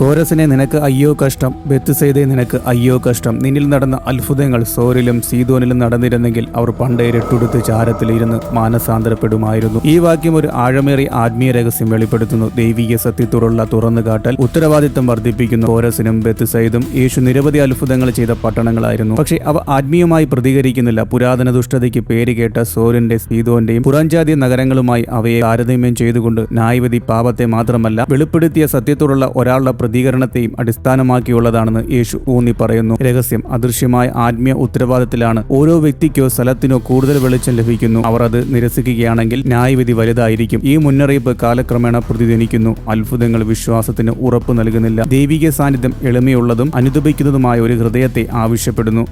കോരസിനെ നിനക്ക് അയ്യോ കഷ്ടം ബെത്തുസൈദെ നിനക്ക് അയ്യോ കഷ്ടം. നിന്നിൽ നടന്ന അത്ഭുതങ്ങൾ സോറിലും സീതോനിലും നടന്നിരുന്നെങ്കിൽ അവർ പണ്ടേ രട്ടുടുത്ത് ചാരത്തിലിരുന്ന് മാനസാന്തരപ്പെടുമായിരുന്നു. ഈ വാക്യം ഒരു ആഴമേറിയ ആത്മീയ രഹസ്യം വെളിപ്പെടുത്തുന്നു. ദൈവിക സത്യത്തോടുള്ള തുറന്നുകാട്ടൽ ഉത്തരവാദിത്തം വർദ്ധിപ്പിക്കുന്നു. കോരസിനും ബെത്തുസൈദും യേശു നിരവധി അത്ഭുതങ്ങൾ ചെയ്ത പട്ടണങ്ങളായിരുന്നു. പക്ഷേ അവ ആത്മീയമായി പ്രതികരിക്കുന്നില്ല. പുരാതന ദുഷ്ടതയ്ക്ക് പേരുകേട്ട സോരിന്റെ സീതോന്റെയും പുറംജാതി നഗരങ്ങളുമായി അവയെ താരതമ്യം ചെയ്തുകൊണ്ട് ന്യായവതി പാപത്തെ മാത്രമല്ല വെളിപ്പെടുത്തിയ സത്യത്തോടുള്ള ഒരാളുടെ പ്രതികരണത്തെയും അടിസ്ഥാനമാക്കിയുള്ളതാണെന്ന് യേശു ഊന്നി പറയുന്നു. രഹസ്യം അദൃശ്യമായ ആത്മീയ ഉത്തരവാദിത്തത്തിലാണ് ഓരോ വ്യക്തിക്കോ സ്ഥലത്തിനോ കൂടുതൽ വെളിച്ചം ലഭിക്കുന്നു. അവർ അത് നിരസിക്കുകയാണെങ്കിൽ ന്യായവിധി വലുതായിരിക്കും. ഈ മുന്നറിയിപ്പ് കാലക്രമേണ പ്രതിധ്വനിക്കുന്നു. അത്ഭുതങ്ങൾ വിശ്വാസത്തിന് ഉറപ്പ് നൽകുന്നില്ല. ദൈവിക സാന്നിധ്യം എളിമയുള്ളതും അനുദപിക്കുന്നതുമായ ഒരു ഹൃദയത്തെ ആവശ്യപ്പെടുന്നു.